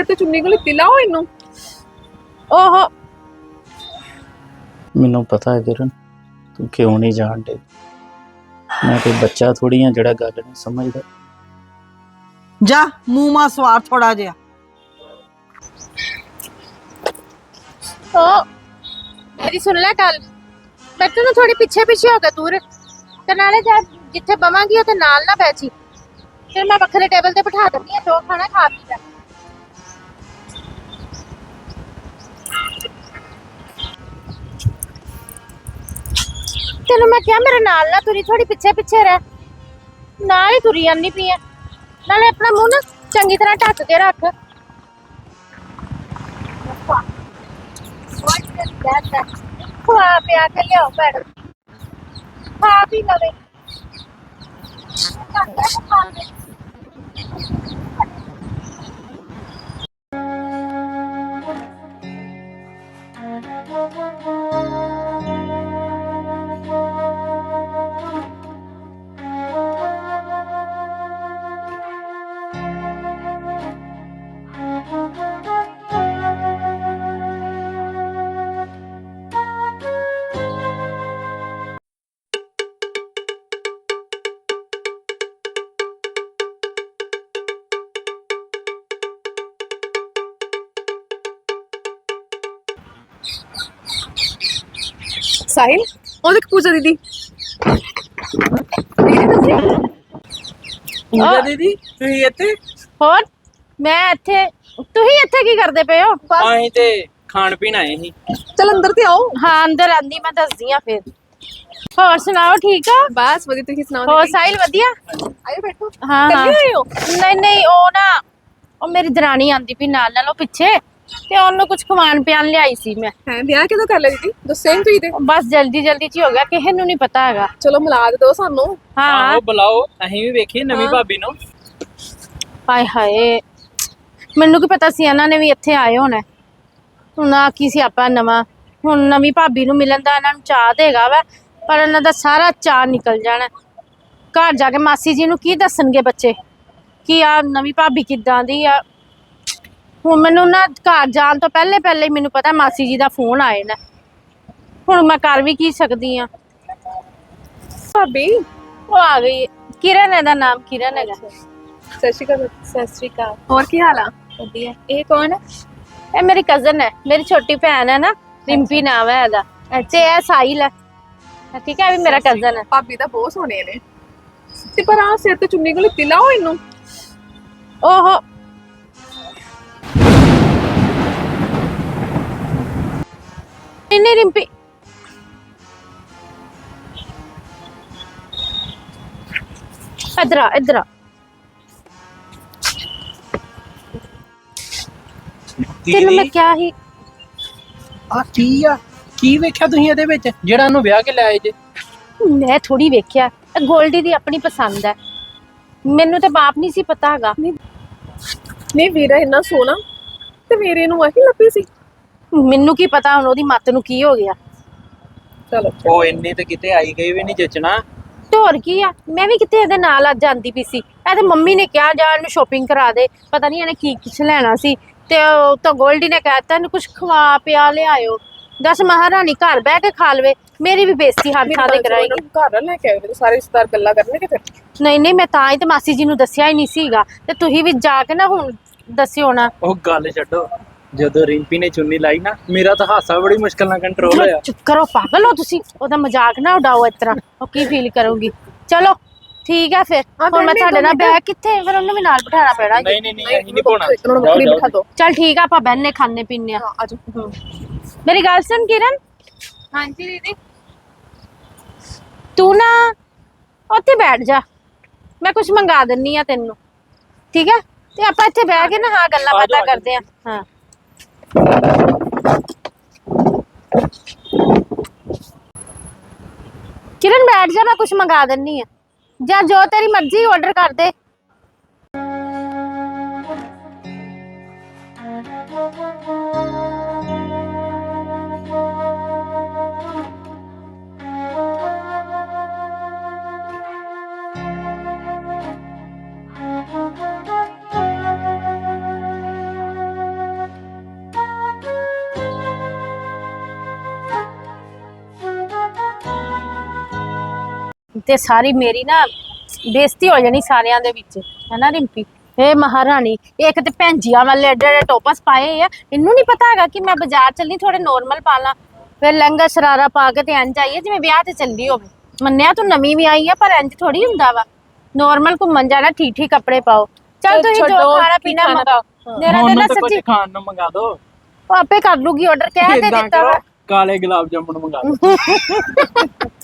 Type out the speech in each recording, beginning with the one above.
ਸਿਰ ਤੇ ਚੁੰਨੀ ਕੋਲ ਤਿਲਾਓ ਇਹਨੂੰ ਓਹੋ ਮੈਨੂੰ ਪਤਾ ਹੈ ਕਿਰਨ ਤੂੰ ਕਿਉਂ ਨਹੀਂ ਜਾਣਦੇ ਮੈਂ ਕੋਈ ਬੱਚਾ ਥੋੜੀ ਆ ਜਿਹੜਾ ਗੱਲ ਨਹੀਂ ਸਮਝਦਾ ਜਾ ਮੂੰਹ ਮਾ ਸਵਾਰ ਥੋੜਾ ਜਿਹਾ ਓ ਮੇਰੀ ਸੁਣ ਲੈ ਗੱਲ ਬੈਠੋ ਨਾ ਥੋੜੀ ਪਿੱਛੇ ਪਿੱਛੇ ਹੋ ਕੇ ਦੂਰ ਤੇ ਨਾਲੇ ਜਾ ਜਿੱਥੇ ਬਵਾਂਗੀ ਉੱਥੇ ਨਾਲ ਨਾ ਬੈਠੀ ਫਿਰ ਮੈਂ ਵੱਖਰੇ ਟੇਬਲ ਤੇ ਬਿਠਾ ਦਿੰਦੀ ਆ ਜੋ ਖਾਣਾ ਖਾ ਪੀ ਲੈ ਤੈਨੂੰ ਮੈਂ ਕਿਹਾ ਮੇਰੇ ਨਾਲ ਨਾ ਤੁਰੀ ਥੋੜੀ ਪਿੱਛੇ ਪਿੱਛੇ ਰਹਿ। ਨਾਲ ਹੀ ਤੁਰੀ ਜਾਂਦੀ ਪਈ ਐ ਨਾਲੇ ਆਪਣਾ ਮੂੰਹ ਨਾ ਚੰਗੀ ਤਰ੍ਹਾਂ ਢੱਕ ਕੇ ਰੱਖ। ਖਵਾ ਪਿਆ ਕੇ ਲਿਆਓ ਭੈਣ। ਖਾ ਪੀ ਲਵੇ। ਸਾਹਿਲ। ਉਹ ਦੇਖ ਪੂਜਾ ਦੀਦੀ। ਪੂਜਾ ਦੀਦੀ ਤੁਸੀਂ ਇੱਥੇ? ਹੋਰ ਮੈਂ ਇੱਥੇ ਤੁਸੀਂ ਇੱਥੇ ਕੀ ਕਰਦੇ ਪਏ ਹੋ? ਆਹੀਂ ਤੇ ਖਾਣ ਪੀਣ ਆਏ ਸੀ। ਚਲ ਅੰਦਰ ਤੇ ਆਓ। ਹਾਂ ਅੰਦਰ ਆਂਦੀ ਮੈਂ ਦੱਸਦੀ ਆ ਫਿਰ। ਹੋਰ ਸੁਣਾਓ ਠੀਕ ਆ ਬਸ ਵਧੀਆ ਤੁਸੀਂ ਸੁਣਾਓ ਹੋਰ ਦੀਦੀ? ਸਾਹਿਲ ਵਧੀਆ? ਆਇਓ ਬੈਠੋ। ਹਾਂ ਹਾਂ। ਆਏ ਹੋ? ਨਹੀਂ ਨਹੀਂ ਉਹ ਨਾ ਉਹ ਮੇਰੀ ਦਰਾਣੀ ਆਂਦੀ ਵੀ ਨਾਲ ਨਾਲ ਉਹ ਪਿੱਛੇ। ਤੇ ਉਹਨੂੰ ਕੁਝ ਖਵਾਣ ਪਿਆਣ ਲਿਆਈ ਸੀ ਮੈਂ। ਹੈ ਵਿਆਹ ਕਿਦੋਂ ਕਰ ਲਿਆ ਦੀਦੀ? ਦੱਸੇ ਨੀ ਤੁਸੀਂ ਤੇ? ਬਸ ਜਲਦੀ ਜਲਦੀ ਚ ਹੀ ਹੋ ਗਿਆ ਕਿਸੇ ਨੂੰ ਨਹੀਂ ਪਤਾ ਹੈਗਾ। ਚਲੋ ਮਿਲਾ ਦਿਓ ਸਾਨੂੰ। ਹਾਂ। ਆਹੋ ਬੁਲਾਓ ਅਸੀਂ ਵੀ ਵੇਖੀਏ ਨਵੀਂ ਭਾਬੀ ਨੂੰ। ਹਾਏ ਹਾਏ ਮੈਨੂੰ ਕੀ ਪਤਾ ਸੀ ਇਹਨਾਂ ਨੇ ਵੀ ਇੱਥੇ ਆਏ ਹੋਣਾ। ਹੁਣ ਆ ਕੀ ਸੀ ਆਪਾਂ ਨਵਾਂ। ਹੁਣ ਨਵੀਂ ਭਾਬੀ ਨੂੰ ਮਿਲਣ ਦਾ ਇਹਨਾਂ ਨੂੰ ਚਾਹ ਦੇਗਾ ਵਾ ਪਰ ਇਹਨਾਂ ਦਾ ਸਾਰਾ ਚਾਹ ਨਿਕਲ ਜਾਣਾ। ਘਰ ਜਾ ਕੇ ਮਾਸੀ ਜੀ ਨੂੰ ਕੀ ਦੱਸਣਗੇ ਬੱਚੇ? ਕਿ ਆ ਨਵੀਂ ਭਾਬੀ ਕਿੱਦਾਂ ਦੀ ਆ? ਹੁਣ ਮੈਨੂੰ ਨਾ ਘਰ ਜਾਣ ਤੋਂ ਪਹਿਲੇ ਪਹਿਲੇ ਹੀ ਮੈਨੂੰ ਪਤਾ ਮਾਸੀ ਜੀ ਦਾ ਫੋਨ ਆਏ ਨਾ। ਹੁਣ ਮੈਂ ਕਰ ਵੀ ਕੀ ਸਕਦੀ ਆ? ਭਾਬੀ? ਉਹ ਆ ਗਈ। ਕਿਰਨ ਇਹਦਾ ਨਾਮ ਕਿਰਨ ਹੈਗਾ। ਸਤਿ ਸ਼੍ਰੀ ਅਕਾਲ। ਸਤਿ ਸ਼੍ਰੀ ਅਕਾਲ। ਹੋਰ ਕੀ ਹਾਲ ਆ? ਵਧੀਆ। ਇਹ ਕੌਣ ਹੈ? ਇਹ ਮੇਰੀ ਕਜ਼ਨ ਹੈ। ਮੇਰੀ ਛੋਟੀ ਭੈਣ ਹੈ ਨਾ। ਰਿੰਪੀ ਨਾਮ ਹੈ ਇਹਦਾ। ਤੇ ਇਹ ਸਾਹਿਲ ਹੈ। ਠੀਕ ਹੈ ਇਹ ਵੀ ਮੇਰਾ ਕਜ਼ਨ ਹੈ। ਭਾਬੀ ਤਾਂ ਬਹੁਤ ਸੋਹਣੇ ਨੇ। ਤੇ ਪਰ ਆ ਸਿਰ ਤੇ ਚੁੰਨੀ ਕੋਲ ਤਿਲਾਓ ਇਹਨੂੰ। ਓਹੋ। ਨਹੀਂ ਰਿੰਪੀ। ਇਧਰ ਆ ਇਧਰ ਆ। ਤੈਨੂੰ ਮੈਂ ਕਿਹਾ ਸੀ। ਆ ਕੀ ਆ? ਕੀ ਵੇਖਿਆ ਤੁਸੀਂ ਇਹਦੇ ਵਿੱਚ? ਜਿਹੜਾ ਉਹਨੂੰ ਵਿਆਹ ਕੇ ਲੈ ਆਏ ਜੇ। ਮੈਂ ਥੋੜੀ ਵੇਖਿਆ। ਇਹ ਗੋਲਡੀ ਦੀ ਆਪਣੀ ਪਸੰਦ ਹੈ। ਮੈਨੂੰ ਤੇ ਬਾਪ ਨਹੀਂ ਸੀ ਪਤਾ ਹੈਗਾ। ਨਹੀਂ ਵੀਰਾ ਇੰਨਾ ਸੋਹਣਾ। ਤੇ ਮੇਰੇ ਨੂੰ ਆਹੀ ਲੱਭੀ ਸੀ। ਮੈਨੂੰ ਕੀ ਪਤਾ ਹੁਣ ਉਹਦੀ ਮੱਤ ਨੂੰ ਕੀ ਹੋ ਗਿਆ। ਚਲੋ। ਉਹ ਇੰਨੀ ਤੇ ਕਿਤੇ ਆਈ ਗਈ ਵੀ ਨਹੀਂ ਜੱਚਣਾ। ਹੋਰ ਕੀ ਆ? ਮੈਂ ਵੀ ਕਿਤੇ ਇਹਦੇ ਨਾਲ ਅੱਜ ਆਂਦੀ ਪਈ ਸੀ। ਇਹਦੇ ਮੰਮੀ ਨੇ ਕਿਹਾ ਜਾ ਇਹਨੂੰ ਸ਼ੋਪਿੰਗ ਕਰਾ ਦੇ। ਪਤਾ ਨਹੀਂ ਇਹਨੇ ਕੀ ਕੁਛ ਲੈਣਾ ਸੀ। ਤੇ ਉਹ ਤਾਂ ਗੋਲਡੀ ਨੇ ਕਹਿਤਾ ਇਹਨੂੰ ਕੁਝ ਖਵਾ ਪਿਆ ਲਿਆਇਓ। ਦਸ ਮਹਾਰਾਣੀ ਘਰ ਬਹਿ ਕੇ ਖਾ ਲਵੇ। ਮੇਰੀ ਵੀ ਬੇਇੱਜ਼ਤੀ ਹਰ ਥਾਂ ਤੇ ਕਰਾਏਗੀ। ਘਰ ਲੈ ਕੇ ਤੇ ਸਾਰੇ ਰਿਸ਼ਤੇਦਾਰ ਗੱਲਾਂ ਕਰਨਗੇ ਫਿਰ। ਨਹੀਂ ਨਹੀਂ ਮੈਂ ਤਾਂ ਹੀ ਤੇ ਮਾਸੀ ਜੀ ਨੂੰ ਦੱਸਿਆ ਹੀ ਨਹੀਂ ਸੀਗਾ। ਤੇ ਤੁਸੀਂ ਵੀ ਜਾ ਕੇ ਨਾ ਹੁਣ ਦੱਸਿਓ ਨਾ। ਉਹ ਗੱਲ ਛੱਡੋ। ਜਦੋਂ ਰਿੰਪੀ ਨੇ ਚੁੰਨੀ ਲਾਈ ਨਾ ਮੇਰਾ ਤਾਂ ਹਾਸਾ ਬੜੀ ਮੁਸ਼ਕਲ ਨਾਲ ਕੰਟਰੋਲ ਹੋਇਆ। ਚੁੱਪ ਕਰੋ ਪਾਗਲ ਹੋ ਤੁਸੀਂ। ਉਹਦਾ ਮਜ਼ਾਕ ਨਾ ਉਡਾਓ ਇਸ ਤਰ੍ਹਾਂ। ਉਹ ਕੀ ਫੀਲ ਕਰੂਗੀ? ਚਲੋ ਠੀਕ ਹੈ ਫਿਰ। ਹਾਂ, ਹੁਣ ਮੈਂ ਤੁਹਾਡੇ ਨਾਲ ਦੋ ਮਿੰਟ। ਕਿੱਥੇ? ਫਿਰ ਉਹਨੂੰ ਵੀ ਨਾਲ ਬਿਠਾਣਾ ਪੈਣਾ। ਨਹੀਂ ਨਹੀਂ ਨਹੀਂ ਅਸੀਂ ਨਹੀਂ ਪਾਉਣਾ। ਇਹਨਾਂ ਨੂੰ ਜਾਓ, ਬੱਕਰੀ। ਬਿਠਾ ਦਿਓ। ਚਲ ਠੀਕ ਆ ਆਪਾਂ ਬਹਿਨੇ ਖਾਣੇ ਪੀਣੇ ਆ। ਆਜੋ ਮੇਰੀ ਗੱਲ ਸੁਣ ਕਿਰਨ। ਹਾਂਜੀ ਦੀਦੀ। ਤੂੰ ਨਾ ਉੱਥੇ ਬੈਠ ਜਾ। ਮੈਂ ਕੁਝ ਮੰਗਾ ਦਿੰਨੀ ਆ ਤੈਨੂੰ। ਠੀਕ ਹੈ ਤੇ ਆਪਾਂ ਇੱਥੇ ਬਹਿ ਕੇ ਨਾ ਹਾਂ ਗੱਲਾਂ ਆ ਬਾਤਾਂ ਆ ਕਰਦੇ ਆ। ਹਾਂ। ਕਿਰਨ ਬੈਠ ਜਾ ਮੈਂ ਕੁਝ ਮੰਗਾ ਦਿੰਨੀ ਆ। ਜਾਂ ਜੋ ਤੇਰੀ ਮਰਜ਼ੀ ਆਰਡਰ ਕਰ ਦੇ। ਤੇ ਸਾਰੀ ਮੇਰੀ ਨਾ ਬੇਇੱਜ਼ਤੀ ਹੋ ਜਾਣੀ ਸਾਰਿਆਂ ਦੇ ਵਿੱਚ। ਹੈਨਾ ਰਿੰਪੀ? ਇਹ ਮਹਾਰਾਣੀ ਇੱਕ ਤੇ ਭੈਂਜੀਆਂ ਵਾਲੇ ਐਡੇ ਐਡੇ ਟੋਪਸ ਪਾਏ ਆ। ਇਹਨੂੰ ਨਹੀਂ ਪਤਾ ਹੈਗਾ ਕਿ ਮੈਂ ਬਾਜ਼ਾਰ ਚੱਲਣੀ ਥੋੜੇ ਨੋਰਮਲ ਪਾ ਲਾਂ। ਫਿਰ ਲਹਿੰਗਾ ਸ਼ਰਾਰਾ ਪਾ ਕੇ ਤੇ ਇੰਜ ਆਈਏ ਜਿਵੇਂ ਵਿਆਹ ਤੇ ਚੱਲੀ ਹੋਵੇ। ਮੰਨਿਆ ਤੂੰ ਨਵੀਂ ਵੀ ਆਈ ਆ ਪਰ ਇੰਜ ਥੋੜੀ ਹੁੰਦਾ ਵਾ। ਨੋਰਮਲ ਘੁੰਮਣ ਜਾਣਾ ਠੀਕ ਠੀਕ ਕੱਪੜੇ ਪਾਓ। ਚੱਲ ਚੱਲ ਤੁਸੀਂ ਜੋ ਖਾਣਾ ਪੀਣਾ? ਮੰਗਾਓ। ਮੇਰਾ ਤੇ ਨਾ ਸੱਚੀ ਖਾਣ ਨੂੰ ਮੰਗਾ ਦਿਓ ਉਹ ਆਪੇ ਕਰ ਲੂਗੀ ਆਰਡਰ ਕਹਿ ਏਦਾਂ ਦਿੱਤਾ ਵਾ। ਕਾਲੇ ਗੁਲਾਬ ਜਾਮੁਨ ਮੰਗਾ ਦਿਓ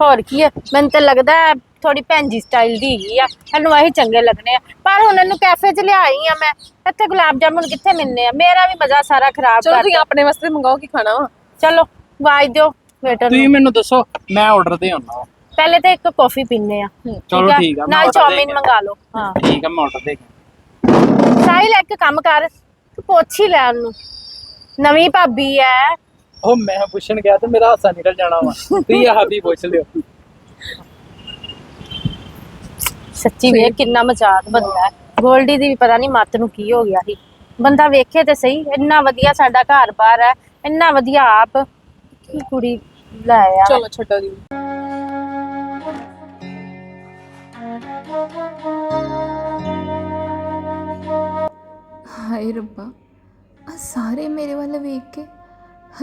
ਹੋਰ ਕੀ ਹੈ ਮੈਨੂੰ ਤਾਂ ਲੱਗਦਾ ਹੈ ਥੋੜੀ ਭੈਂਜੀ ਸਟਾਈਲ ਦੀ ਹੈਗੀ ਆ। ਇਹਨੂੰ ਆਹੀ ਚੰਗੇ ਲੱਗਣੇ ਆ। ਪਰ ਹੁਣ ਇਹਨੂੰ ਕੈਫੇ 'ਚ ਲਿਆਈ ਆ ਮੈਂ। ਇੱਥੇ ਗੁਲਾਬ ਜਾਮੁਨ ਕਿੱਥੇ ਮਿਲਨੇ ਆ? ਮੇਰਾ ਵੀ ਮਜ਼ਾ ਸਾਰਾ ਖਰਾਬ ਚਲੋ ਕਰ ਤੁਸੀਂ ਆਪਣੇ ਵਾਸਤੇ ਮੰਗਾਓ ਕੀ ਖਾਣਾ ਵਾ। ਚਲੋ ਵਾਜ ਦਿਓ ਵੇਟਰ ਤੁਸੀਂ ਨੂੰ ਮੈਨੂੰ ਦੱਸੋ ਮੈਂ ਆਰਡਰ ਦੇ ਆਉਣਾ ਪਹਿਲੇ ਤਾਂ ਇੱਕ ਕਾਫੀ ਪੀਨੇ ਆ। ਚਲੋ ਠੀਕ ਆ, ਮੈਂ ਨਾਲ order ਦੇ ਚਾਉਮੀਨ ਕੇ ਮੰਗਾ ਲਓ। ਹਾਂ। ਠੀਕ ਆ ਮੈਂ ਆਰਡਰ ਦੇ ਕੇ ਸਾਹਿਲ ਇੱਕ ਕੰਮ ਕਰ। ਤੂੰ ਪੁੱਛ ਹੀ ਲੈ ਉਹਨੂੰ। ਨਵੀਂ ਭਾਬੀ ਐ। ਉਹ ਮੈਂ ਪੁੱਛਣ ਗਿਆ ਤੇ ਮੇਰਾ ਹਾਸਾ ਨਿਕਲ ਜਾਣਾ ਵਾ। ਤੁਸੀਂ ਆਹ ਵੀ ਪੁੱਛ ਲਿਓ। ਸੱਚੀ ਵੇਖ ਕਿੰਨਾ ਮਜ਼ਾਕ ਬੰਦਾ ਹੈ। ਗੋਲਡੀ ਦੀ ਵੀ ਪਤਾ ਨਹੀਂ ਮੱਤ ਨੂੰ ਕੀ ਹੋ ਗਿਆ ਸੀ। ਬੰਦਾ ਵੇਖੇ ਤੇ ਸਹੀ ਇੰਨਾ ਵਧੀਆ ਸਾਡਾ ਘਰ-ਬਾਰ ਹੈ ਇੰਨਾ ਵਧੀਆ ਆਪ। ਕੀ ਕੁੜੀ ਲੈ ਆ। ਚਲੋ ਛੱਡੋ ਜੀ। ਹਾਏ ਰੱਬਾ ਆ ਸਾਰੇ ਮੇਰੇ ਵੱਲ ਵੇਖ ਕੇ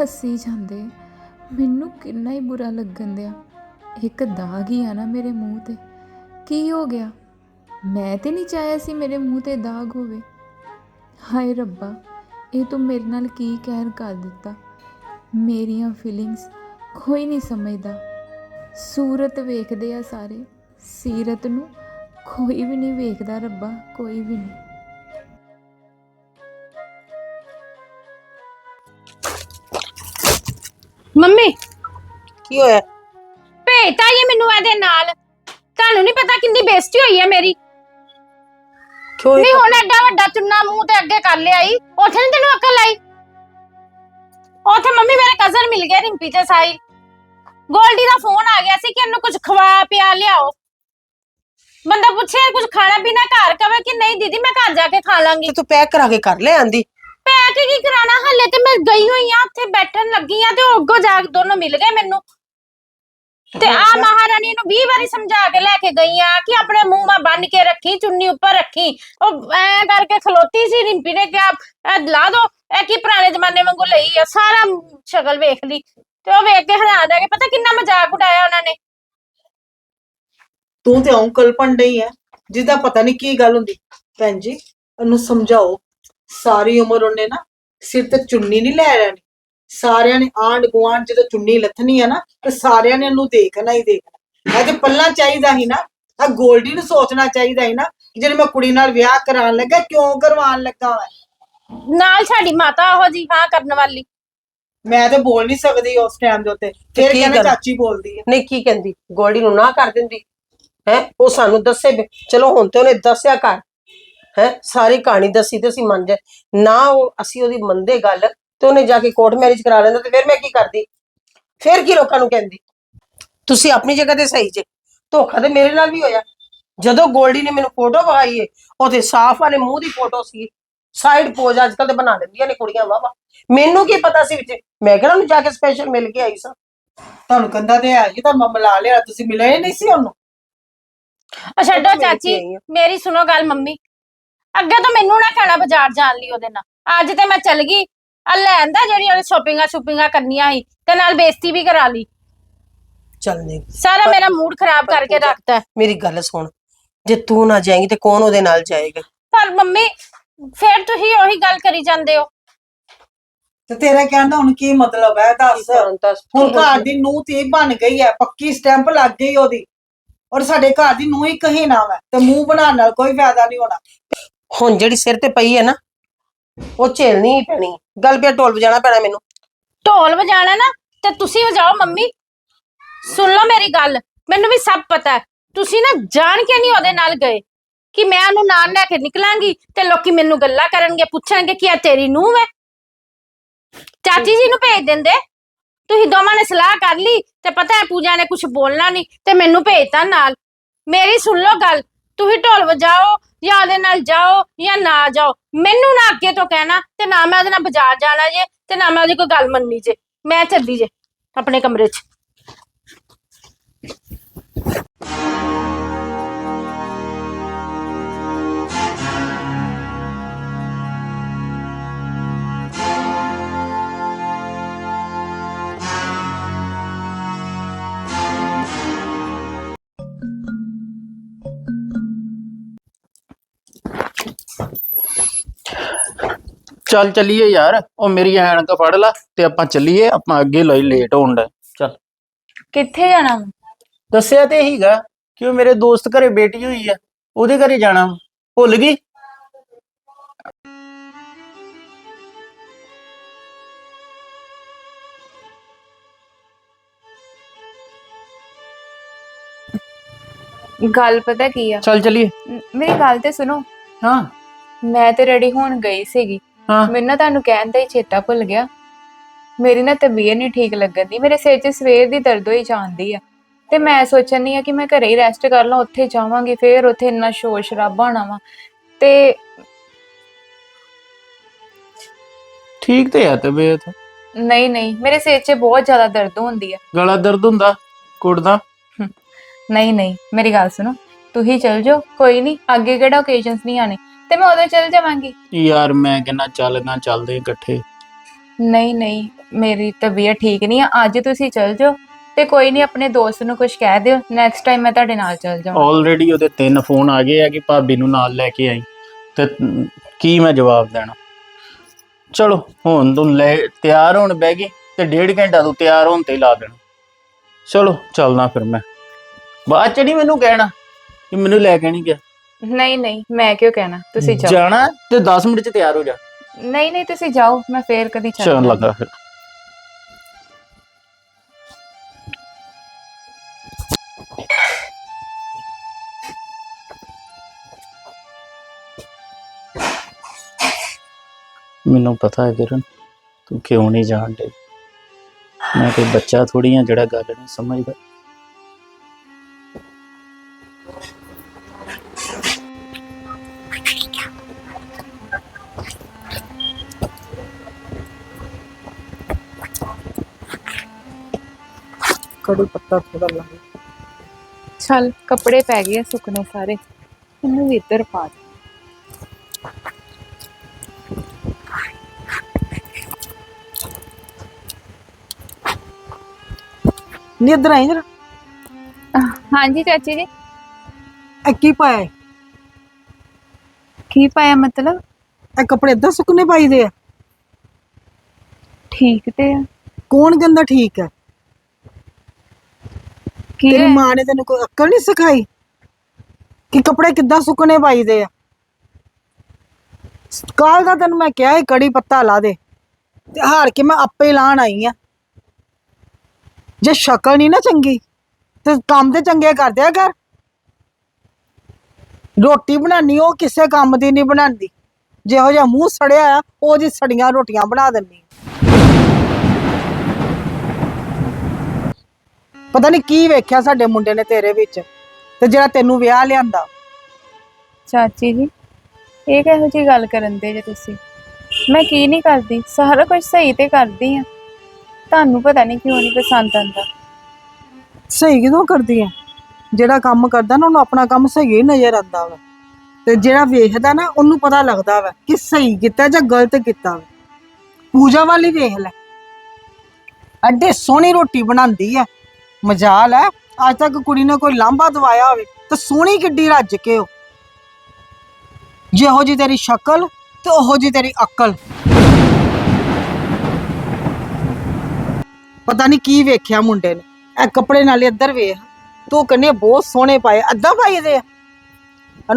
ਹੱਸੀ ਜਾਂਦੇ। ਮੈਨੂੰ ਕਿੰਨਾ ਹੀ ਬੁਰਾ ਲੱਗਣ ਦਿਆ। ਇੱਕ ਦਾਗ ਹੀ ਆ ਨਾ ਮੇਰੇ ਮੂੰਹ ਤੇ। ਕੀ ਹੋ ਗਿਆ? ਮੈਂ ਤੇ ਨਹੀਂ ਚਾਹਿਆ ਸੀ ਮੇਰੇ ਮੂੰਹ ਤੇ ਦਾਗ ਹੋਵੇ। ਹਾਏ ਰੱਬਾ, ਇਹ ਤੂੰ ਮੇਰੇ ਨਾਲ ਕੀ ਕਹਿਰ ਕਰ ਦਿੱਤਾ? ਮੇਰੀਆਂ ਫੀਲਿੰਗਸ ਕੋਈ ਨਹੀਂ ਸਮਝਦਾ। ਸੂਰਤ ਵੇਖਦੇ ਆ ਸਾਰੇ। ਸੀਰਤ ਨੂੰ ਕੋਈ ਵੀ ਨਹੀਂ ਵੇਖਦਾ ਰੱਬਾ, ਕੋਈ ਵੀ ਨਹੀਂ। ਮੰਮੀ। ਕੀ ਹੋਇਆ? ਭੇਜਤਾ ਇਹ ਮੈਨੂੰ ਇਹਦੇ ਨਾਲ। ਤੁਹਾਨੂੰ ਨਹੀਂ ਪਤਾ ਕਿੰਨੀ ਬੇਇੱਜ਼ਤੀ ਹੋਈ ਹੈ ਮੇਰੀ। ਕਿਉਂ ਨਹੀਂ ਹੁਣ ਐਡਾ ਵੱਡਾ ਚੁੰਨਾ ਮੂੰਹ ਤੇ ਅੱਗੇ ਕਰ ਲਿਆ ਈ ਉੱਥੇ ਨਹੀਂ ਤੈਨੂੰ ਅਕਲ ਆਈ? ਉੱਥੇ ਮੰਮੀ ਮੇਰੇ ਕਜ਼ਨ ਮਿਲ ਗਏ ਰਿੰਪੀ ਤੇ ਸਾਹਿਲ ਗੋਲਡੀ ਦਾ ਫੋਨ ਆ ਗਿਆ ਸੀ ਕਿ ਇਹਨੂੰ ਕੁਝ ਖਵਾ ਪਿਆ ਲਿਆਓ। ਬੰਦਾ ਪੁੱਛੇ ਕੁਝ ਖਾਣਾ ਪੀਣਾ ਘਰ ਕਵੇ ਕਿ ਨਹੀਂ? ਦੀਦੀ ਮੈਂ ਘਰ ਜਾ ਕੇ ਖਾ ਲਾਂਗੀ। ਤੂੰ ਪੈਕ ਕਰਾ ਕੇ ਕਰ ਲੈ ਆਂਦੀ। ਪੈਕ ਕੀ ਕਰਾਣਾ ਹੱਲੇ ਤੇ ਮੈਂ ਗਈ ਹੋਈ ਆ ਉੱਥੇ ਬੈਠਣ ਲੱਗੀ ਆ ਤੇ ਉਹ ਅੱਗੋਂ ਜਾ ਕੇ ਦੋਨੋਂ ਮਿਲ ਗਏ ਮੈਨੂੰ। ਤੇ ਆ ਮਹਾਰਾਣੀ ਨੂੰ 20 ਵਾਰੀ ਸਮਝਾ ਕੇ ਲੈ ਕੇ ਗਈ ਆ ਕਿ ਆਪਣੇ ਮੂੰਹ ਮਾ ਬੰਨ ਕੇ ਰੱਖੀ ਚੁੰਨੀ ਉੱਪਰ ਰੱਖੀ। ਉਹ ਐ ਕਰਕੇ ਖਲੋਤੀ ਸੀ ਰਿੰਪੀ ਨੇ ਕਿਹਾ ਇਹ ਲਾ ਦੋ ਇਹ ਕੀ ਪੁਰਾਣੇ ਜ਼ਮਾਨੇ ਵਾਂਗੂ ਲਈ ਆ? ਸਾਰਾ ਸ਼ਕਲ ਵੇਖ ਲਈ। ਤੇ ਉਹ ਵੇਖ ਕੇ ਹੈਰਾਨ ਰਹਿ ਗਏ। ਪਤਾ ਕਿੰਨਾ ਮਜ਼ਾਕ ਉਡਾਇਆ ਉਹਨਾਂ ਨੇ। ਤੂੰ ਤੇ ਅੰਕਲ ਪੰਡਈ ਹੈ ਜਿਹਦਾ ਪਤਾ ਨਹੀਂ ਕੀ ਗੱਲ ਹੁੰਦੀ। ਭੈਣ ਜੀ ਉਹਨੂੰ ਸਮਝਾਓ। ਸਾਰੀ ਉਮਰ ਉਹਨੇ ਨਾ ਸਿਰ ਤੇ ਚੁੰਨੀ ਨਹੀਂ ਲੈ ਲੈਣੀ। ਸਾਰਿਆਂ ਨੇ ਆਂਡ ਗੁਆਂਢ ਜਦੋਂ ਚੁੰਨੀ ਲੱਥਣੀ ਆ ਨਾ ਤੇ ਸਾਰਿਆਂ ਨੇ ਉਹਨੂੰ ਦੇਖਣਾ ਹੀ ਦੇਖਣਾ। ਤੇ ਪੱਲਾ ਚਾਹੀਦਾ ਸੀ ਨਾ ਆ ਗੋਲਡੀ ਨੂੰ ਸੋਚਣਾ ਚਾਹੀਦਾ ਸੀ ਨਾ ਕਿ ਜਿਹੜੀ ਮੈਂ ਕੁੜੀ ਨਾਲ ਵਿਆਹ ਕਰਾਉਣ ਲੱਗਾ ਕਿਉਂ ਕਰਵਾਉਣ ਲੱਗਾ ਨਾਲ ਸਾਡੀ ਮਾਤਾ ਉਹੋ ਜੀ ਹਾਂ ਕਰਨ ਵਾਲੀ। ਮੈਂ ਤੇ ਬੋਲ ਨਹੀਂ ਸਕਦੀ ਉਸ ਟਾਈਮ ਦੇ ਉੱਤੇ। ਫਿਰ ਕੀ ਕਹਿੰਦੇ ਕਰਾਂ? ਚਾਚੀ ਬੋਲਦੀ ਹੈ ਨਹੀਂ ਕੀ ਕਹਿੰਦੀ? ਗੋਲਡੀ ਨੂੰ ਨਾ ਕਰ ਦਿੰਦੀ। ਹੈ? ਉਹ ਸਾਨੂੰ ਦੱਸੇ ਵੀ- ਚਲੋ ਹੁਣ ਤੇ ਉਹਨੇ ਦੱਸਿਆ ਕਰ ਹੈ ਸਾਰੀ ਕਹਾਣੀ ਦੱਸੀ ਤੇ ਅਸੀਂ ਮੰਨ ਜਾ ਨਾ ਉਹ ਅਸੀਂ ਉਹਦੀ ਮੰਨਦੇ ਗੱਲ ਤੇ ਉਹਨੇ ਜਾ ਕੇ ਕੋਰਟ ਮੈਰਿਜ ਕਰਾ ਲੈਂਦਾ ਤੇ ਫਿਰ ਮੈਂ ਕੀ ਕਰਦੀ? ਫਿਰ ਕੀ ਲੋਕਾਂ ਨੂੰ ਕਹਿੰਦੀ? ਤੁਸੀਂ ਆਪਣੀ ਜਗ੍ਹਾ ਤੇ ਸਹੀ ਜੇ ਧੋਖਾ ਤੇ ਮੇਰੇ ਨਾਲ ਵੀ ਹੋਇਆ। ਜਦੋਂ ਗੋਲਡੀ ਨੇ ਮੈਨੂੰ ਫੋਟੋ ਵਿਖਾਈ ਏ ਉਹ ਤੇ ਸਾਫ਼ ਵਾਲੇ ਮੂੰਹ ਦੀ ਫੋਟੋ ਸੀ। ਸਾਈਡ ਪੋਜ ਅੱਜ ਕੱਲ ਤੇ ਬਣਾ ਦਿੰਦੀਆਂ ਨੇ ਕੁੜੀਆਂ ਵਾਵਾ ਮੈਨੂੰ ਕੀ ਪਤਾ ਸੀ ਵਿੱਚ? ਮੈਂ ਕਿਹੜਾ ਉਹਨੂੰ ਜਾ ਕੇ ਸਪੈਸ਼ਲ ਮਿਲ ਕੇ ਆਈ ਸਾਂ। ਤੁਹਾਨੂੰ ਕੰਦਾ ਤੇ ਆ ਜੀ ਤੁਹਾਨੂੰ ਮੈਂ ਮਿਲਾ ਲਿਆ ਤੁਸੀਂ ਮਿਲੇ ਨਹੀਂ ਸੀ ਉਹਨੂੰ। ਛੱਡੋ ਕੇ ਚਾਚੀ। ਮੇਰੀ ਸੁਣੋ ਗੱਲ ਮੰਮੀ। ਅੱਗੇ ਤੋਂ ਮੈਨੂੰ ਨਾ ਕਹਿਣਾ ਬਾਜ਼ਾਰ ਜਾਣ ਲਈ ਉਹਦੇ ਨਾਲ। ਅੱਜ ਤੇ ਮੈਂ ਚੱਲ ਗਈ। ਆ ਲੈਣ ਦਾ ਜਿਹੜੀ ਉਹਨੇ ਸ਼ੋਪਿੰਗਾਂ ਸ਼ੂਪਿੰਗਾਂ ਕਰਨੀਆਂ ਸੀ ਤੇ ਨਾਲ ਬੇਇੱਜ਼ਤੀ ਵੀ ਕਰਾ ਲਈ। ਚੱਲ ਨਹੀਂ। ਸਾਰਾ ਮੇਰਾ ਮੂਡ ਖਰਾਬ ਕਰਕੇ ਰੱਖਤਾ। ਹੈ। ਮੇਰੀ ਗੱਲ ਸੁਣ। ਜੇ ਤੂੰ ਨਾ ਜਾਏਂਗੀ ਤੇ ਕੌਣ ਉਹਦੇ ਨਾਲ ਜਾਏਗਾ? ਪਰ ਮੰਮੀ ਫੇਰ ਤੁਸੀਂ ਉਹੀ ਗੱਲ ਕਰੀ ਜਾਂਦੇ ਹੋ। ਤੇ ਤੇਰਾ ਕਹਿਣ ਦਾ ਹੁਣ ਕੀ ਮਤਲਬ ਹੈ? ਦੱਸ। ਹੁਣ ਘਰ ਦੀ ਨੂੰਹ ਤੇ ਬਣ ਗਈ ਹੈ ਪੱਕੀ ਸਟੈਂਪ ਲੱਗ ਗਈ ਉਹਦੀ। ਔਰ ਸਾਡੇ ਘਰ ਦੀ ਨੂੰਹ ਹੀ ਕਹੀ ਨਾ ਵਾ ਤੇ ਮੂੰਹ ਬਣਾਉਣ ਨਾਲ ਕੋਈ ਫਾਇਦਾ ਨਹੀਂ ਹੋਣਾ। ਹੁਣ ਜਿਹੜੀ ਸਿਰ ਤੇ ਪਈ ਹੈ ਨਾ, ਉਹ ਝੇਲਣੀ ਹੀ ਪੈਣੀ ਹੈ। ਗੱਲ ਪਿਆ ਢੋਲ ਵਜਾਣਾ ਪੈਣਾ ਮੈਨੂੰ। ਢੋਲ ਵਜਾਣਾ ਨਾ, ਤੇ ਤੁਸੀਂ ਵਜਾਓ ਮੰਮੀ। ਸੁਣ ਲਓ ਮੇਰੀ ਗੱਲ, ਮੈਨੂੰ ਵੀ ਸਭ ਪਤਾ ਹੈ। ਤੁਸੀਂ ਨਾ ਜਾਣ ਕੇ ਨਹੀਂ ਉਹਦੇ ਨਾਲ ਗਏ ਕਿ ਮੈਂ ਉਹਨੂੰ ਨਾਲ ਲੈ ਕੇ ਨਿਕਲਾਂਗੀ ਤੇ ਲੋਕੀ ਮੈਨੂੰ ਗੱਲਾਂ ਕਰਨਗੇ, ਪੁੱਛਣਗੇ ਕਿ ਇਹ ਤੇਰੀ ਨੂੰਹ ਹੈ। ਚਾਚੀ ਜੀ ਨੂੰ ਭੇਜ ਦਿੰਦੇ। ਤੁਸੀਂ ਦੋਵਾਂ ਨੇ ਸਲਾਹ ਕਰ ਲਈ ਤੇ ਪਤਾ ਹੈ ਪੂਜਾ ਨੇ ਕੁਝ ਬੋਲਣਾ ਨਹੀਂ ਤੇ ਮੈਨੂੰ ਭੇਜਤਾ ਨਾਲ। ਮੇਰੀ ਸੁਣ ਲਓ ਗੱਲ ਤੁਸੀਂ ਢੋਲ ਵਜਾਓ ਜਾਂ ਉਹਦੇ ਨਾਲ ਜਾਓ ਜਾਂ ਨਾ ਜਾਓ, ਮੈਨੂੰ ਨਾ ਅੱਗੇ ਤੋਂ ਕਹਿਣਾ ਤੇ ਨਾ ਮੈਂ ਉਹਦੇ ਨਾਲ ਬਾਜ਼ਾਰ ਜਾਣਾ ਜੇ ਤੇ ਨਾ ਮੈਂ ਉਹਦੀ ਕੋਈ ਗੱਲ ਮੰਨਣੀ ਜੇ, ਮੈਂ ਚੱਲੀ ਜੇ ਆਪਣੇ ਕਮਰੇ 'ਚ। ਚੱਲ ਚੱਲੀਏ ਯਾਰ ਉਹ ਮੇਰੀ ਐਨਕ ਫੜ ਲਾ ਤੇ ਆਪਾਂ ਚੱਲੀਏ ਆਪਾਂ ਅੱਗੇ ਲਈ ਲੇਟ ਹੋਣ ਦਾ ਚੱਲ। ਕਿੱਥੇ ਜਾਣਾ ਵਾ? ਦੱਸਿਆ ਤੇ ਹੀਗਾ ਕਿ ਉਹ ਮੇਰੇ ਦੋਸਤ ਘਰੇ ਬੇਟੀ ਹੋਈ ਆ ਉਹਦੇ ਘਰੇ ਜਾਣਾ ਵਾ। ਭੁੱਲ ਗਈ? ਗੱਲ ਪਤਾ ਕੀ ਆ? ਚੱਲ ਚੱਲੀਏ। ਮ- ਮੇਰੀ ਗੱਲ ਤੇ ਸੁਣੋ। ਹਾਂ। ਮੈਂ ਤੇ ਰੈਡੀ ਹੋਣ ਗਈ ਸੀਗੀ। ਹਾਂ। ਮੈਨੂੰ ਨਾ ਤੁਹਾਨੂੰ ਕਹਿਣ ਦਾ ਹੀ ਚੇਤਾ ਭੁੱਲ ਗਿਆ। ਮੇਰੀ ਨਾ ਤਬੀਅਤ ਨਹੀਂ ਠੀਕ ਲੱਗਣ ਦੀ ਮੇਰੇ ਸਿਰ 'ਚ ਸਵੇਰ ਦੀ ਦਰਦ ਹੋਈ ਜਾਂਦੀ ਆ। ਤੇ ਮੈਂ ਸੋਚਣੀ ਆ ਕਿ ਮੈਂ ਘਰੇ ਹੀ ਰੈਸਟ ਕਰ ਲਾਂ ਉੱਥੇ ਜਾਵਾਂਗੀ ਫੇਰ ਉੱਥੇ ਇੰਨਾ ਸ਼ੋਰ ਸ਼ਰਾਬਾ ਹੋਣਾ ਵਾ। ਤੇ ਠੀਕ ਤੇ ਆ ਤਬੀਅਤ? ਨਹੀਂ ਨਹੀਂ ਮੇਰੇ ਸਿਰ 'ਚ ਬਹੁਤ ਜ਼ਿਆਦਾ ਦਰਦ ਹੁੰਦੀ ਆ। ਗਲਾ ਦਰਦ ਹੁੰਦਾ? ਕੁੜਦਾ? ਨਹੀਂ ਨਹੀਂ ਮੇਰੀ ਗੱਲ ਸੁਣੋ ਤੁਸੀਂ ਚਲ ਜਾਓ ਕੋਈ ਨਹੀਂ ਅੱਗੇ ਕਿਹੜਾ ਓਕੇਸ਼ਨਸ ਨਹੀਂ ਆਣੇ ਤੇ ਮੈਂ ਉਦੋਂ ਚਲ ਜਾਵਾਂਗੀ। ਯਾਰ ਮੈਂ ਕਿੰਨਾ ਚੱਲਗਾ ਚੱਲਦੇ ਇਕੱਠੇ। ਨਹੀਂ ਨਹੀਂ ਮੇਰੀ ਤਬੀਅਤ ਠੀਕ ਨਹੀਂ ਆ ਅੱਜ ਤੁਸੀਂ ਚਲ ਜਾਓ ਤੇ ਕੋਈ ਨਹੀਂ ਆਪਣੇ ਦੋਸਤ ਨੂੰ ਕੁਝ ਕਹਿ ਦਿਓ ਨੈਕਸਟ ਟਾਈਮ ਮੈਂ ਤੁਹਾਡੇ ਨਾਲ ਚਲ ਜਾਵਾਂ। ਆਲਰੇਡੀ ਉਹਦੇ ਤਿੰਨ ਫੋਨ ਆ ਗਏ ਆ ਕਿ ਭਾਬੀ ਨੂੰ ਨਾਲ ਲੈ ਕੇ ਆਈ ਤੇ ਕੀ ਮੈਂ ਜਵਾਬ ਦੇਣਾ। ਚਲੋ ਹੁਣ ਤੂੰ ਲੈ ਤਿਆਰ ਹੋਣ ਬਹਿ ਗਈ ਤੇ ਡੇਢ ਘੰਟਾ ਤੂੰ ਤਿਆਰ ਹੋਣ ਤੇ ਹੀ ਲਾ ਦੇਣਾ। ਚਲੋ ਚੱਲਣਾ ਫਿਰ ਮੈਂ। ਬਾਅਦ ਚ ਨਹੀਂ ਮੈਨੂੰ ਕਹਿਣਾ ਕਿ ਮੈਨੂੰ ਲੈ ਕੇ ਨਹੀਂ ਗਿਆ। ਨਹੀਂ ਨਹੀਂ ਮੈਂ ਕਿਉਂ ਕਹਿਣਾ? ਤੁਸੀਂ ਜਾਓ। ਜਾਣਾ ਤੇ 10 ਮਿੰਟ ਚ ਤਿਆਰ ਹੋ ਜਾ। ਨਹੀਂ ਨਹੀਂ ਤੁਸੀਂ ਜਾਓ ਮੈਂ ਫੇਰ ਕਦੀ ਚੱਲ ਚੱਲ ਜਾਵਾਂਗੀ। ਲੱਗਾ ਫਿਰ। ਮੈਨੂੰ ਪਤਾ ਹੈ ਕਿਰਨ ਤੂੰ ਕਿਉਂ ਨਹੀਂ ਜਾਣ ਡਈ ਮੈਂ ਕੋਈ ਬੱਚਾ ਥੋੜੀ ਆ ਜਿਹੜਾ ਗੱਲ ਨਹੀਂ ਸਮਝਦਾ। ਕੜੀ ਪੱਤਾ ਥੋੜਾ ਲਾ ਚੱਲ ਕੱਪੜੇ ਪੈ ਗਏ ਆ ਸੁੱਕਣੇ ਸਾਰੇ। ਇਹਨੂੰ ਵੀ ਇੱਧਰ ਪਾ ਦੇ। ਨਹੀਂ ਇਧਰ ਆਈ ਜਰਾ। ਹਾਂਜੀ ਚਾਚੀ ਜੀ। ਇਹ ਕੀ ਪਾਇਆ? ਹੈ? ਕੀ ਪਾਇਆ ਮਤਲਬ? ਇਹ ਕੱਪੜੇ ਏਦਾਂ ਸੁੱਕਨੇ ਪਾਈਦੇ ਆ। ਠੀਕ ਤੇ ਆ। ਕੌਣ ਕਹਿੰਦਾ ਠੀਕ ਹੈ ਕੀ ਤੇਰੀ? ਮਾਂ ਨੇ ਤੈਨੂੰ ਕੋਈ ਅਕਲ ਨਹੀਂ ਸਿਖਾਈ? ਕਿ ਕੱਪੜੇ ਕਿੱਦਾਂ ਸੁੱਕਣੇ ਪਾਈਦੇ ਆ? ਕੱਲ ਦਾ ਤੈਨੂੰ ਮੈਂ ਕਿਹਾ ਸੀ ਕੜੀ ਪੱਤਾ ਲਾ ਦੇ। ਤੇ ਹਾਰ ਕੇ ਮੈਂ ਆਪੇ ਲਾਣ ਆਈ ਆ। ਜੇ ਸ਼ਕਲ ਨਹੀਂ ਨਾ ਚੰਗੀ ਤੇ ਕੰਮ ਤੇ ਚੰਗੇ ਕਰ ਦਿਆ ਕਰ ਰੋਟੀ ਬਣਾਣੀ ਉਹ ਕਿਸੇ ਕੰਮ ਦੀ ਨਹੀਂ ਬਣਾਉਂਦੀ। ਜਿਹੋ ਜਿਹਾ ਮੂੰਹ ਸੜਿਆ ਆ ਉਹ ਜੀ ਸੜੀਆਂ ਰੋਟੀਆਂ ਬਣਾ ਦਿੰਦੀ। ਪਤਾ ਨਹੀਂ ਕੀ ਵੇਖਿਆ ਸਾਡੇ ਮੁੰਡੇ ਨੇ ਤੇਰੇ ਵਿੱਚ ਤੇ ਜਿਹੜਾ ਤੈਨੂੰ ਵਿਆਹ ਲਿਆਂਦਾ। ਚਾਚੀ ਜੀ ਇਹ ਕਿਹੋ ਜੀ ਗੱਲ ਕਰਨ ਦੇ ਜੇ ਤੁਸੀਂ? ਮੈਂ ਕੀ ਨਹੀਂ ਕਰਦੀ? ਸਾਰਾ ਕੁਝ ਸਹੀ ਤੇ ਕਰਦੀ ਆ। ਤੁਹਾਨੂੰ ਪਤਾ ਨਹੀਂ ਕਿਉਂ ਨਹੀਂ ਪਸੰਦ ਆਂਦਾ ਸਹੀ ਕਿਦੋਂ ਕਰਦੀ ਹੈ ਜਿਹੜਾ ਕੰਮ ਕਰਦਾ ਨਾ ਉਹਨੂੰ ਆਪਣਾ ਕੰਮ ਸਹੀ ਹੀ ਨਜ਼ਰ ਆਉਂਦਾ ਵਾ। ਤੇ ਜਿਹੜਾ ਵੇਖਦਾ ਨਾ ਉਹਨੂੰ ਪਤਾ ਲੱਗਦਾ ਵਾ ਕਿ ਸਹੀ ਕੀਤਾ ਜਾਂ ਗਲਤ ਕੀਤਾ ਵਾ। ਪੂਜਾ ਵਾਲੀ ਵੇਖ ਲੈ। ਅੱਡੇ ਸੋਹਣੀ ਰੋਟੀ ਬਣਾਉਂਦੀ ਆ। ਮਜਾਲ ਹੈ। ਅੱਜ ਤੱਕ ਕੁੜੀ ਨੇ ਕੋਈ ਲਾਂਭਾ ਦਵਾਇਆ ਹੋਵੇ ਤੇ ਸੋਹਣੀ ਕਿੱਡੀ ਰੱਜ ਕੇ ਉਹ। ਜਿਹੋ ਜੀ ਤੇਰੀ ਸ਼ਕਲ ਤੇ ਉਹੋ ਜੀ ਤੇਰੀ ਅਕਲ। ਪਤਾ ਨਹੀਂ ਕੀ ਵੇਖਿਆ ਮੁੰਡੇ ਨੇ। ਇਹ ਕੱਪੜੇ ਨਾਲੇ ਇੱਧਰ ਵੇਖ। ਤੂੰ ਕੰਨੇ ਬਹੁਤ ਸੋਹਣੇ ਪਾਏ ਅੱਧਾ ਪਾਈ ਦੇ ਆ।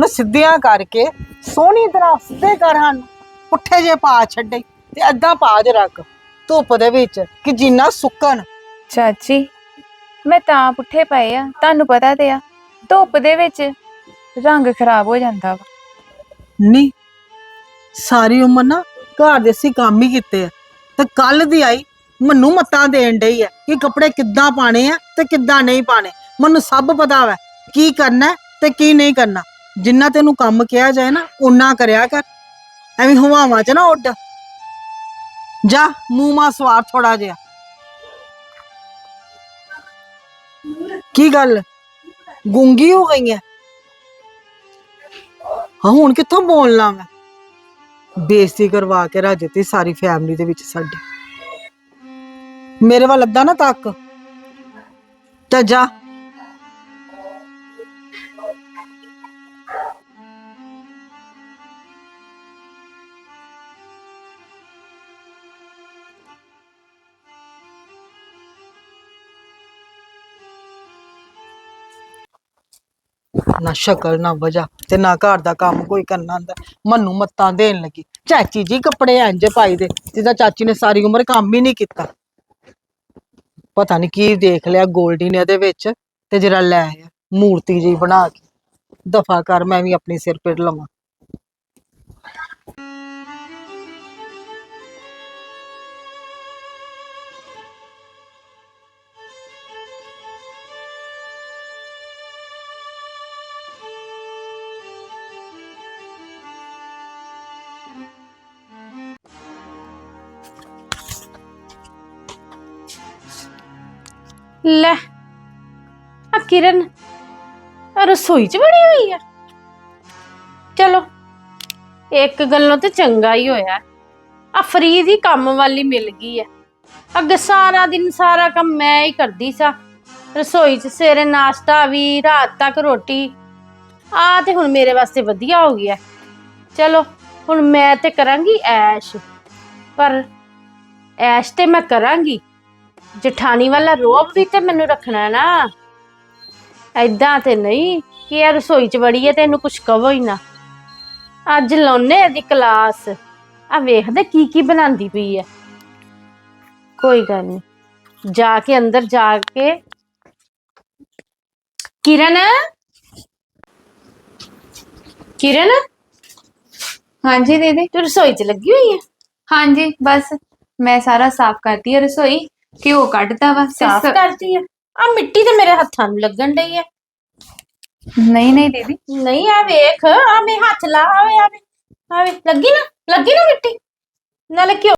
ਸਿੱਧਿਆਂ ਕਰਕੇ ਸੋਹਣੀ ਤਰ੍ਹਾਂ ਸਿੱਧੇ ਕਰ ਹਨ ਪੁੱਠੇ ਜੇ ਪਾ ਛੱਡੇ ਤੇ ਅੱਧਾ ਪਾ ਦੇ ਰੱਖ ਧੁੱਪ ਦੇ ਵਿੱਚ ਕਿ ਜਿੰਨਾ ਸੁੱਕਣ। ਚਾਚੀ ਮੈਂ ਤਾਂ ਪੁੱਠੇ ਪਏ ਆ, ਤੁਹਾਨੂੰ ਪਤਾ ਤੇ ਆ, ਧੁੱਪ ਦੇ ਵਿੱਚ ਰੰਗ ਖਰਾਬ ਹੋ ਜਾਂਦਾ ਵਾ। ਨਹੀਂ ਸਾਰੀ ਉਮਰ ਨਾ ਘਰ ਦੇ ਸੀ ਕੰਮ ਹੀ ਕੀਤੇ ਆ, ਤੇ ਕੱਲ ਦੀ ਆਈ, ਮੈਨੂੰ ਮੱਤਾਂ ਦੇਣ ਡਈ ਆ ਕਿ ਕੱਪੜੇ ਕਿੱਦਾਂ ਪਾਣੇ ਆ ਤੇ ਕਿੱਦਾਂ ਨਹੀਂ ਪਾਣੇ ਮੈਨੂੰ ਸਭ ਪਤਾ ਵਾ, ਕੀ ਕਰਨਾ ਤੇ ਕੀ ਨਹੀਂ ਕਰਨਾ। ਜਿੰਨਾ ਤੈਨੂੰ ਕੰਮ ਕਿਹਾ ਜਾਏ ਨਾ ਉਨਾ ਕਰਿਆ ਕਰ। ਐਵੇਂ ਹਵਾਵਾਂ 'ਚ ਨਾ ਉੱਡ। ਜਾ, ਮੂੰਹ ਮਾ ਸਵਾਰ ਥੋੜਾ ਜਿਹਾ। ਕੀ ਗੱਲ? ਗੁੰਗੀ ਹੋ ਗਈ ਹੈ ਹਾਂ, ਹੁਣ ਕਿੱਥੋਂ ਬੋਲਣਾ ਮੈਂ? ਬੇਇੱਜ਼ਤੀ ਕਰਵਾ ਕੇ ਰੱਜ ਦਿੱਤੀ ਸਾਰੀ ਫੈਮਿਲੀ ਦੇ ਵਿੱਚ ਸਾਡੀ। ਮੇਰੇ ਵੱਲ ਅੱਧਾ ਨਾ ਤੱਕ। ਤੇ ਜਾ। ਨਾ ਸ਼ਕਲ ਨਾ ਵਜਾ ਤੇ ਨਾ ਘਰ ਦਾ ਕੰਮ ਕੋਈ ਕਰਨਾ ਹੁੰਦਾ। ਮੰਨੂ ਮੱਤਾਂ ਦੇਣ ਲੱਗੀ। ਚਾਚੀ ਜੀ ਕੱਪੜੇ ਇੰਜ ਪਾਈ ਦੇ, ਜਿੱਦਾਂ ਚਾਚੀ ਨੇ ਸਾਰੀ ਉਮਰ ਕੰਮ ਹੀ ਨਹੀਂ ਕੀਤਾ। ਪਤਾ ਨਹੀਂ ਕੀ ਦੇਖ ਲਿਆ ਗੋਲਡੀ ਨੇ ਇਹਦੇ ਵਿੱਚ ਤੇ ਜਿਹੜਾ ਲੈ ਆਇਆ, ਮੂਰਤੀ ਜਿਹੀ ਬਣਾ ਕੇ। ਦਫਾ ਕਰ ਮੈਂ ਵੀ ਆਪਣੀ ਸਿਰ ਪਿੜ ਲਵਾਂ। ਲੈ ਆ ਕਿਰਨ, ਆਹ ਰਸੋਈ 'ਚ ਬੜੀ ਹੋਈ ਆ। ਚਲੋ, ਇੱਕ ਗੱਲੋਂ ਤੇ ਚੰਗਾ ਹੀ ਹੋਇਆ। ਆ ਫਰੀ ਦੀ ਕੰਮ ਵਾਲੀ ਮਿਲ ਗਈ ਹੈ ਅੱਗੇ ਸਾਰਾ ਦਿਨ ਸਾਰਾ ਕੰਮ ਮੈਂ ਹੀ ਕਰਦੀ ਸਾਂ। ਰਸੋਈ 'ਚ ਸਵੇਰੇ ਨਾਸ਼ਤਾ ਵੀ, ਰਾਤ ਤੱਕ ਰੋਟੀ। ਆ ਤੇ ਹੁਣ ਮੇਰੇ ਵਾਸਤੇ ਵਧੀਆ ਹੋ ਗਿਆ। ਚਲੋ, ਹੁਣ ਮੈਂ ਤੇ ਕਰਾਂਗੀ ਐਸ਼। ਪਰ ਐਸ਼ ਤੇ ਮੈਂ ਕਰਾਂਗੀ। ਜਠਾਣੀ ਵਾਲਾ ਰੋਬ ਵੀ ਤੇ ਮੈਨੂੰ ਰੱਖਣਾ ਨਾ। ਐਦਾਂ ਤੇ ਨਹੀਂ ਕਿ ਇਹ ਰਸੋਈ ਚ ਵੜੀ ਹੈ ਤੇ ਇਹਨੂੰ ਕੁਝ ਕਹੋ ਹੀ ਨਾ। ਅੱਜ ਲਾਉਨੇ ਇਹਦੀ ਕਲਾਸ। ਆ ਵੇਖਦੇ ਕੀ ਕੀ ਬਣਾਉਂਦੀ ਪਈ ਹੈ। ਕੋਈ ਗੱਲ ਨਹੀਂ ਜਾ ਕੇ ਅੰਦਰ ਜਾ ਕੇ। ਕਿਰਨ? ਕਿਰਨ? ਹਾਂਜੀ ਦੀਦੀ। ਤੂੰ ਰਸੋਈ ਚ ਲੱਗੀ ਹੋਈ ਹੈ? ਹਾਂਜੀ ਬਸ ਮੈਂ ਸਾਰਾ ਸਾਫ਼ ਕਰਤੀ ਹੈ ਰਸੋਈ। ਘਿਓ ਕੱਢਤਾ ਵਾ ਸਾਫ਼ ਕਰਦੀ ਹੈ ਆ ਮਿੱਟੀ ਤੇ ਮੇਰੇ ਹੱਥਾਂ ਨੂੰ ਲੱਗਣ ਡਈ ਹੈ ਨਹੀਂ ਨਹੀਂ ਦੀਦੀ। ਨਹੀਂ ਆ ਵੇਖ ਆ ਮੇ ਹੱਥ ਲਾ ਆਵੇ ਆਵੇ ਆਵੇ। ਲੱਗੀ ਨਾ ਲੱਗੀ ਨਾ ਮਿੱਟੀ? ਨਾਲੇ ਕਿਉਂ